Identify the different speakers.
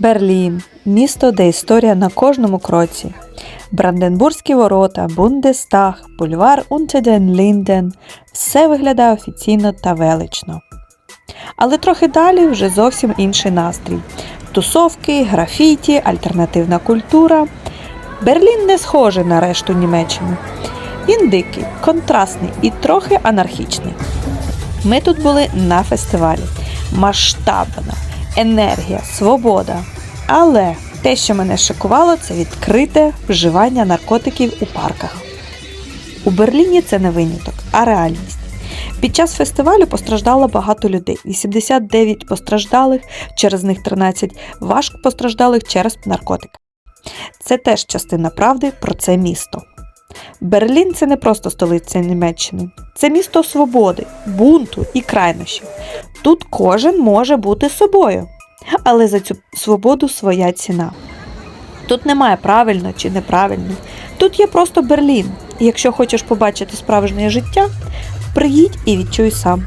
Speaker 1: Берлін місто, де історія на кожному кроці. Бранденбурзькі ворота, Бундестаг, бульвар Унтеден Лінден все виглядає офіційно та велично. Але трохи далі вже зовсім інший настрій: тусовки, графіті, альтернативна культура. Берлін не схожий на решту Німеччини. Він дикий, контрастний і трохи анархічний. Ми тут були на фестивалі. Масштабна, енергія, свобода. Але те, що мене шокувало, це відкрите вживання наркотиків у парках. У Берліні це не виняток, а реальність. Під час фестивалю постраждало багато людей. 89 постраждалих, через них 13 важко постраждалих через наркотики. Це теж частина правди про це місто. Берлін це не просто столиця Німеччини, це місто свободи, бунту і крайнощів. Тут кожен може бути собою, але за цю свободу своя ціна. Тут немає правильно чи неправильно. Тут є просто Берлін. І якщо хочеш побачити справжнє життя, приїдь і відчуй сам.